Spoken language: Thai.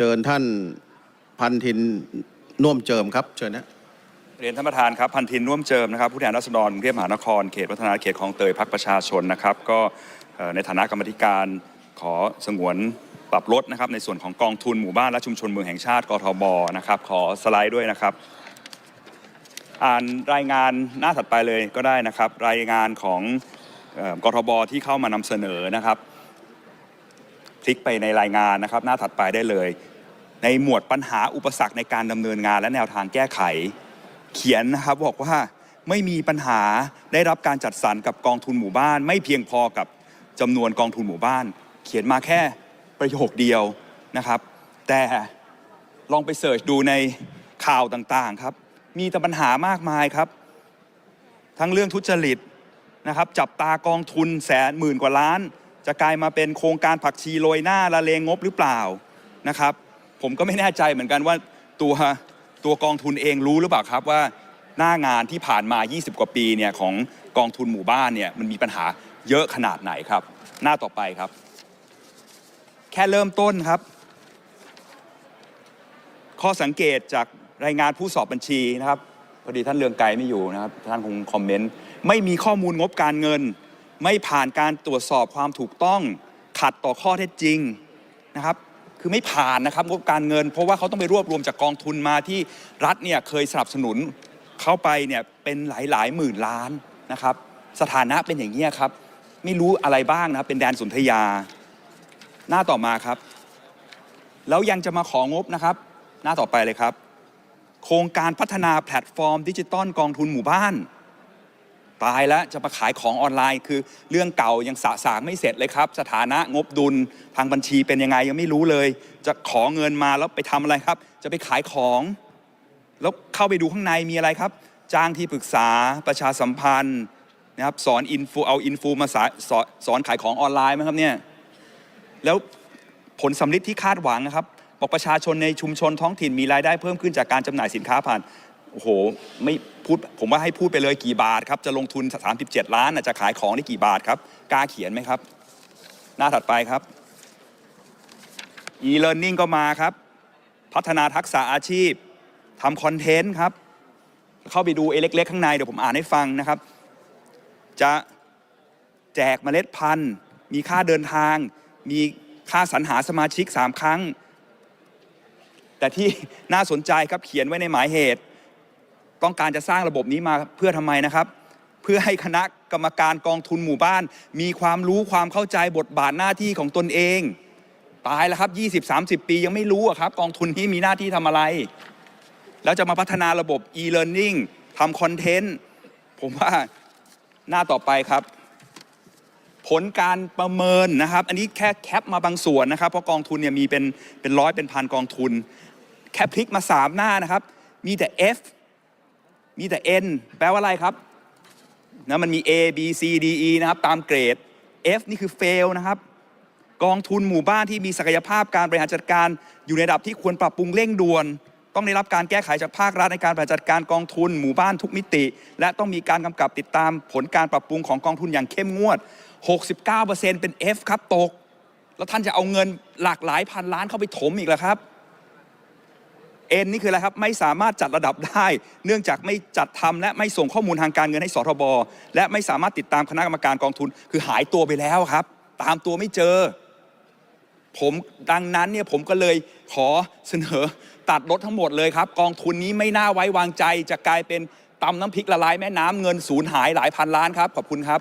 เชิญท่านพันทินน่วมเจิมครับ เชิญนะเรียนท่านประธานครับพันทินร่วมเจิมนะครับผู้แทนราษฎรกรุงเทพมหานครเขตวัฒนาเขตคลองเตยพักประชาชนนะครับ ก็ในฐานะกรรมธิการขอสงวนปรับลดนะครับ ในส่วนของกองทุนหมู่บ้านและชุมชนเมืองแห่งชาติกทบนะครับขอสไลด์ด้วยนะครับ อ่านรายงานหน้าถัดไปเลยก็ได้นะครับ รายงานของออกทบที่เข้ามานำเสนอนะครับ คลิกไปในรายงานนะครับ หน้าถัดไปได้เลย ในหมวดปัญหาอุปสรรคในการดำเนินงานและแนวทางแก้ไข เขียนนะครับบอกว่าไม่มีปัญหาได้รับการจัดสรรกับกองทุนหมู่บ้าน ไม่เพียงพอกับจำนวนกองทุนหมู่บ้าน เขียนมาแค่ประโยคเดียวนะครับ แต่ลองไปเสิร์ชดูในข่าวต่างๆครับ มีแต่ปัญหามากมายครับ ทั้งเรื่องทุจริตนะครับ จับตากองทุนแสนหมื่นกว่าล้าน จะกลายมาเป็นโครงการผักชีโรยหน้าละเลงงบหรือเปล่านะครับ ผมก็ไม่แน่ใจเหมือนกันว่าตัวตัวกองทุนเองรู้หรือเปล่าครับว่าหน้างานที่ผ่านมา 20 กว่าปีเนี่ยของกองทุนหมู่บ้านเนี่ยมันมีปัญหาเยอะขนาดไหนครับ หน้าต่อไปครับ แค่เริ่มต้นครับ ข้อสังเกตจากรายงานผู้สอบบัญชีนะครับพอดีท่านเลืองไกรไม่อยู่นะครับ ท่านคงคอมเมนต์ไม่มีข้อมูลงบการเงิน ไม่ผ่านการตรวจสอบความถูกต้องขัดต่อข้อเท็จจริงนะครับ คือไม่ผ่านนะครับงบการเงิน เพราะว่าเขาต้องไปรวบรวมจากกองทุนมาที่รัฐเนี่ยเคยสนับสนุนเข้าไปเนี่ยเป็นหลายหลายหมื่นล้านนะครับ สถานะเป็นอย่างนี้ครับ ไม่รู้อะไรบ้างนะครับ เป็นแดนสุนธยา หน้าต่อมาครับ แล้วยังจะมาของบนะครับ หน้าต่อไปเลยครับ โครงการพัฒนาแพลตฟอร์ม ดิจิตอลกองทุนหมู่บ้าน ตายแล้วจะมาขายของออนไลน์ คือเรื่องเก่ายังสะสางไม่เสร็จเลยครับ สถานะงบดุลทางบัญชีเป็นยังไงยังไม่รู้เลย จะขอเงินมาแล้วไปทำอะไรครับ จะไปขายของ แล้วเข้าไปดูข้างในมีอะไรครับ จ้างที่ปรึกษาประชาสัมพันธ์นะครับสอนอินฟูเอาอินฟูมาสสอนสอนขายของออนไลน์ไหมครับเนี่ยแล้วผลสำลิดที่คาดหวังนะครับบอกประชาชนในชุมชนท้องถิ่นมีรายได้เพิ่มขึ้นจากการจำหน่ายสินค้าผ่าน โอ้โหไม่พูดผมว่าให้พูดไปเลยกี่บาทครับจะลงทุน 37 ล้านน่ะจะขายของได้กี่บาทครับกล้าเขียนไหมครับ หน้าถัดไปครับ e-learning ก็มาครับ พัฒนาทักษะอาชีพทำคอนเทนต์ครับ เข้าไปดูเอเล็กๆข้างในเดี๋ยวผมอ่านให้ฟังนะครับ จะแจกเมล็ดพันธุ์ มีค่าเดินทาง มีค่าสรรหาสมาชิก 3 ครั้ง แต่ที่น่าสนใจครับเขียนไว้ในหมายเหตุ ต้องการจะสร้างระบบนี้มาเพื่อทำไมนะครับ เพื่อให้คณะกรรมการกองทุนหมู่บ้าน มีความรู้ความเข้าใจบทบาทหน้าที่ของตนเอง ตายแล้วครับ 20-30 ปียังไม่รู้อะครับ กองทุนนี้มีหน้าที่ทำอะไร แล้วจะมาพัฒนาระบบ e-learning ทำคอนเทนต์ผมว่าหน้าต่อไปครับ ผลการประเมินนะครับ อันนี้แค่แคปมาบางส่วนนะครับเพราะกองทุนเนี่ยมีเป็นเป็นร้อยเป็นพันกองทุน แค่พลิกมา 3 หน้านะครับ มีแต่ F มีแต่ N แปลว่าอะไรครับนะมันมี A B C D E นะครับ ตามเกรด F นี่คือ fail นะครับ กองทุนหมู่บ้านที่มีศักยภาพการบริหารจัดการอยู่ในระดับที่ควรปรับปรุงเร่งด่วน ต้องได้รับการแก้ไขจากภาครัฐในการบริหารจัดการกองทุนหมู่บ้านทุกมิติ และต้องมีการกำกับติดตามผลการปรับปรุงของกองทุนอย่างเข้มงวด 69%เป็น F ครับตก แล้วท่านจะเอาเงินหลากหลายพันล้านเข้าไปถมอีกแล้วครับ เอ็นนี่คืออะไรครับ ไม่สามารถจัดระดับได้ เนื่องจากไม่จัดทำและไม่ส่งข้อมูลทางการเงินให้สทบและไม่สามารถติดตามคณะกรรมการกองทุน คือหายตัวไปแล้วครับ ตามตัวไม่เจอ ผมดังนั้นเนี่ยผมก็เลยขอเสนอตัดลดทั้งหมดเลยครับ กองทุนนี้ไม่น่าไว้วางใจจะกลายเป็นตำน้ำพริกละลายแม่น้ำเงินสูญหายหลายพันล้านครับขอบคุณครับ